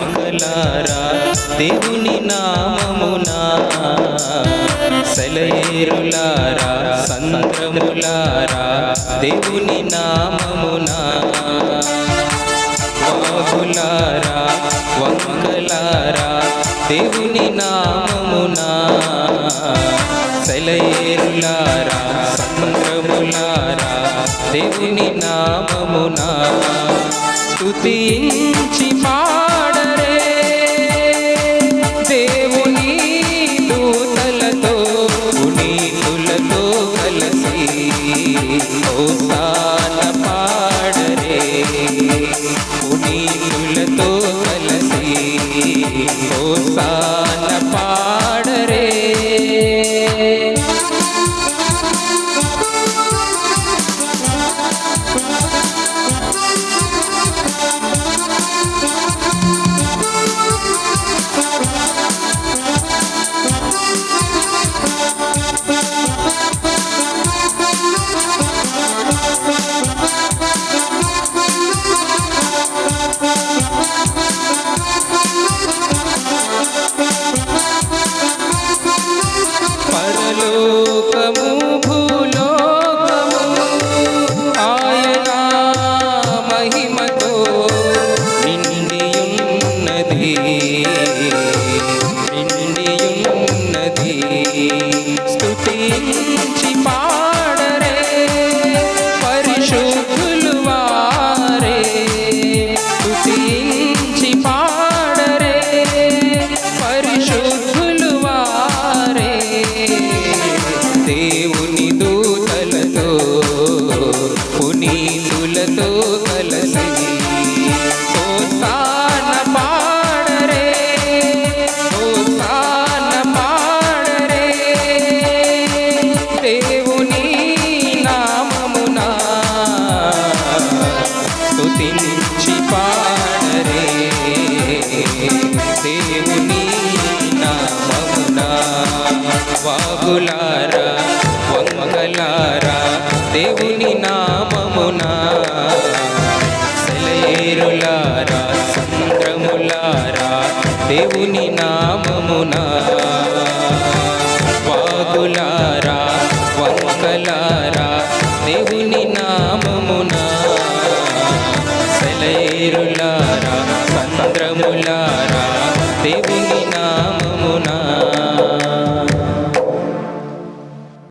వంకలారా దేవుని నామమునా? సెలయేరులారా? సంద్రములారా? దేవుని నామమునా? వాగులారా వంగలారా దేవుని నామమునా? సెలయేరులారా? సంద్రములారా? దేవుని నామమునా? స్తుతించి పునీతులతో కలిసి ఓసాన పాడరే పునీతులతో కలిసి పరలోకము భూలోకము. ఆయన మహిమతో నిండియున్నది. నిండియున్నది. స్తుతించి పునీతులతో కలసి ఓసాన పాడరే ఓసాన పాడరే. దేవుని నామమునా స్తుతించి పాడరే. దేవుని నామమునా వాగులారా వంగలారా దేవుని ద్వారా దేవుని నామమున. వాగులారా వంకలారా దేవుని నామమున. సెలైరులారా చంద్రములారా దేవుని